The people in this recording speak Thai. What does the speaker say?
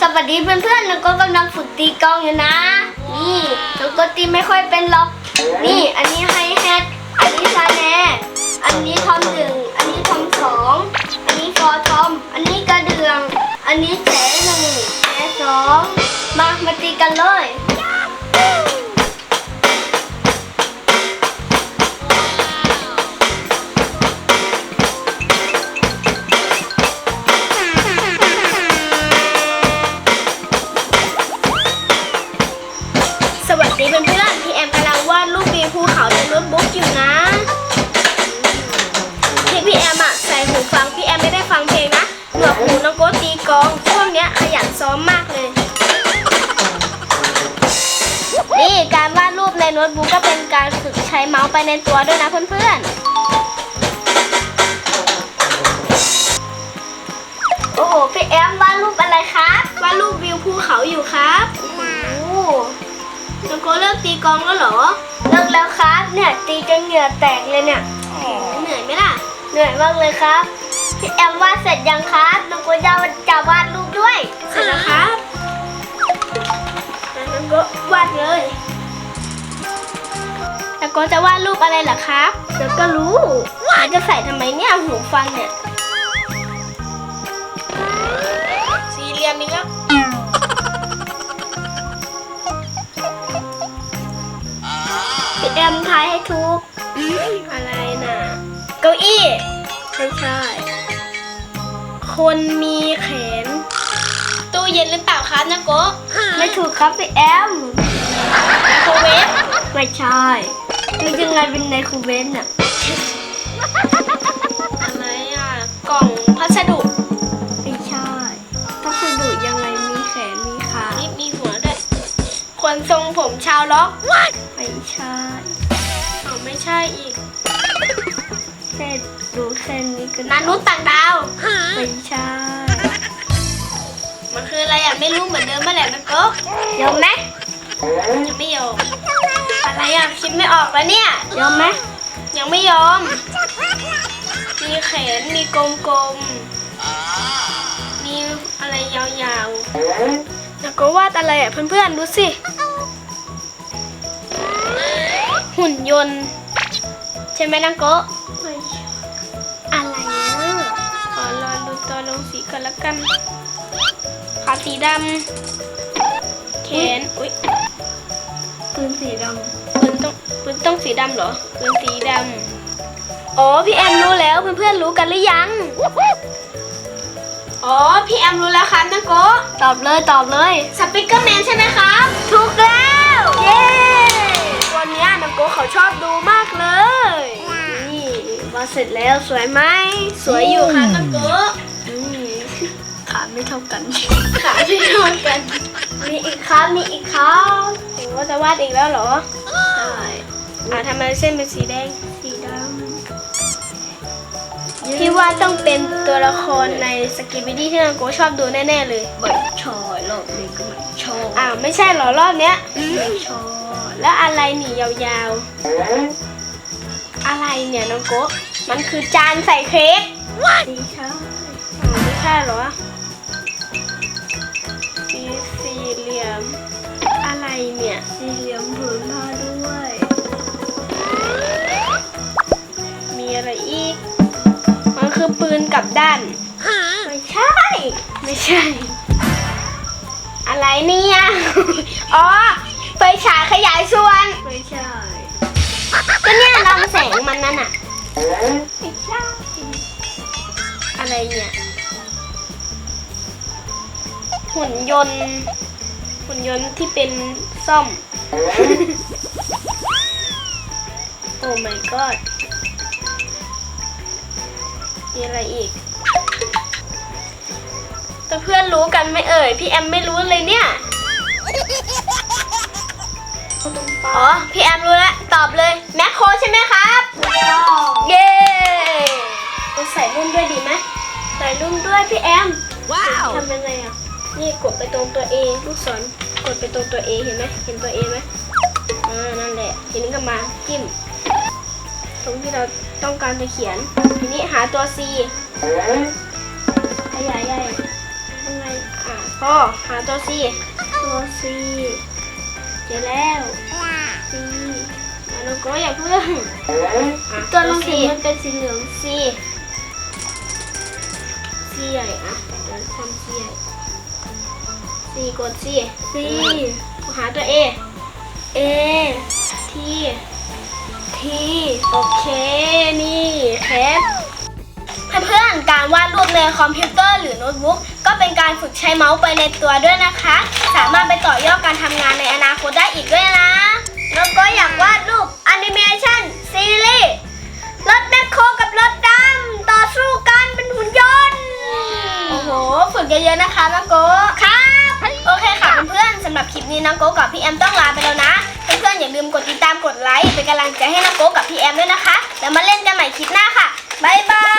สวัสดีเพื่อนๆแล้วก็กำลังฝึกตีกลองอยู่นะ นี่หนูก็ตีไม่ค่อยเป็นหรอก นี่อันนี้ไฮแฮทอันนี้ซาแนอันนี้ทอมหนึ่งอันนี้ทอมสองอันนี้ฟอทอม อันนี้กระเดือง อันนี้แฉหนึ่งแฉสองมามาตีกันเลย สวัสดีเพื่อนๆพี่แอมกำลังวาดรูปวิวภูเขาในโน้ตบุ๊กอยู่นะที่พี่แอมอะใส่หูฟังพี่แอมไม่ได้ฟังเพลงนะหนวกหูน้องโกตีกลองช่วงเนี้ยขยันซ้อมมากเลย นี่การวาดรูปในโน้ตบุ๊กก็เป็นการฝึกใช้เมาส์ไปในตัวด้วยนะเพื่อนๆ โอ้โหพี่แอมวาดรูปอะไรครับวาดรูปวิวภูเขาอยู่ครับโอ้ โหน้องโกเลิกตีกลองแล้วเหรอ เลิกแล้วครับเนี่ยตีจนเหงื่อแตกเลยเนี่ยเหนื่อยไหมล่ะ เหนื่อยมากเลยครับพี่แอมวาดเสร็จยังครับน้องโกจะจะวาดรูปด้วย เสร็จแล้วครับงั้นน้องโกวาดเลยน้องโกจะวาดรูปอะไรเหรอครับเดี๋ยวก็รู้ว่าจะใส่ทำไมเนี่ยหูฟังเนี่ย สี่เหลี่ยมนี่ครับพี่ แอมทายให้ถูกอะไรนะเก้าอี้ไม่ใช่ คนมีแขน ตู้เย็นหรือเปล่าคะนะโกะไม่ถูกครับพี่แอมไมโครเวฟไม่ใช่นึกยังไงเป็นไมโครเวฟน่ะอะไรอะ กล่องพัสดุไม่ใช่พัสดุยังไงมีแขนมีขานี่มีหัวด้วยคนทรงผมชาวล็อกไม่ใช่เอาไม่ใช่ อีกแค่ดูแค่นี้ก็นานุษย์ต่างดาวไม่ใช่มันคืออะไรอะไม่รู้เหมือนเดิมเมื่อไหร่นะก็ยอมไหมยังไม่ยอมอะไรอะคิดไม่ออกแล้วเนี่ยยอมไหมยังไม่ยอม มีแขนมีกลมๆมีอะไรยาวๆแล้วก็วาดอะไรอะเพื่อนๆดูสิหุ่นยนต์ ใช่ไหมนังโกะไม่ใช่อะไรนะขอรอดูตัวลงสีก่อนละกันขาสีดำแขนอุ๊ยปืนสีดำปืนต้องปืนต้องสีดำเหรอปืนสีดำอ๋อพี่แอมรู้แล้วเพื่อนๆรู้กันหรือยังอ๋อพี่แอมรู้แล้วครับนังโกะตอบเลยตอบเลยสปิเกอร์แมนใช่ไหมครับถูกแล้วเย้ เสร็จแล้วสวยไหมสวยอยู่ค่ะนังโกะนี่ขาไม่เท่ากัน ขาไม่เท่ากัน มีอีกครับมีอีกครับโอ้จะวาดอีกแล้วเหรอใช่อ่าทำไมเส้นเป็นสีแดงสีดำพี่ว่าต้องเป็นตัวละครในสกิบิดี้ที่นังโกชอบดูแน่ๆเลยไม่ชอยรอบนี้ก็ไม่ชอยอ้าวไม่ใช่เหรอรอบเนี้ยไม่ชอยแล้วอะไรหนียาวๆ อะไรเนี่ยน้องโกะมันคือจานใส่เค้กดีใช่อ้าวไม่ใช่เหรอมีสี่เหลี่ยม อะไรเนี่ย สี่เหลี่ยมผืนผ้าด้วย มีอะไรอีก มันคือปืนกับด้าน ไม่ใช่ ไม่ใช่ อะไรเนี่ย อ๋อไฟฉายขยายส่วน ไม่ใช่ ก็เนี่ยลำแสงมันนั่นอะไม่ใช่อะไรเนี่ยหุ่นยนต์หุ่นยนต์ที่เป็นซ่อม โอ้ my god มีอะไรอีกแต่เพื่อนรู้กันไหม่เอ่ย พี่แอมไม่รู้เลยเนี่ย อ๋อ พี่แอมรู้แล้ว ตอบเลย แมคโคร พี่แอมว้าวทำยังไงอะ นี่กดไปตรงตัว A ลูกศรกดไปตรงตัว A เห็นไหมเห็นตัว A ไหมอ่านั่นแหละทีนี้ก็มาจิ้มตรงที่เราต้องการจะเขียน ทีนี้หาตัว C ขยายใหญ่ยังไงอ่าพอหาตัว C ตัวซีเจอแล้วซีแล้วน้องโก้อย่าเพิ่งอะตัวลง C สีมันเป็นสีเหลือง C C ใหญ่อะเดี๋ยวทำ C ใหญ่ C กด C ซีหาตัว A เอ T ทีโอเค นี่เคปเพื่อนๆการวาดรูปในคอมพิวเตอร์หรือโน้ตบุ๊กก็เป็นการฝึกใช้เมาส์ไปในตัวด้วยนะคะ สามารถไปต่อยอดการทำงานในอนาคตได้อีกด้วยนะ น้องโก้ครับ โอเคค่ะเพื่อนๆสำหรับคลิปนี้น้องโก้กับพี่แอมต้องลาไปแล้วนะ เพื่อนๆอย่าลืมกดติดตามกดไลค์เป็นกำลังใจให้น้องโก้กับพี่แอมด้วยนะคะ แล้วมาเล่นกันใหม่คลิปหน้าค่ะ บ๊ายบาย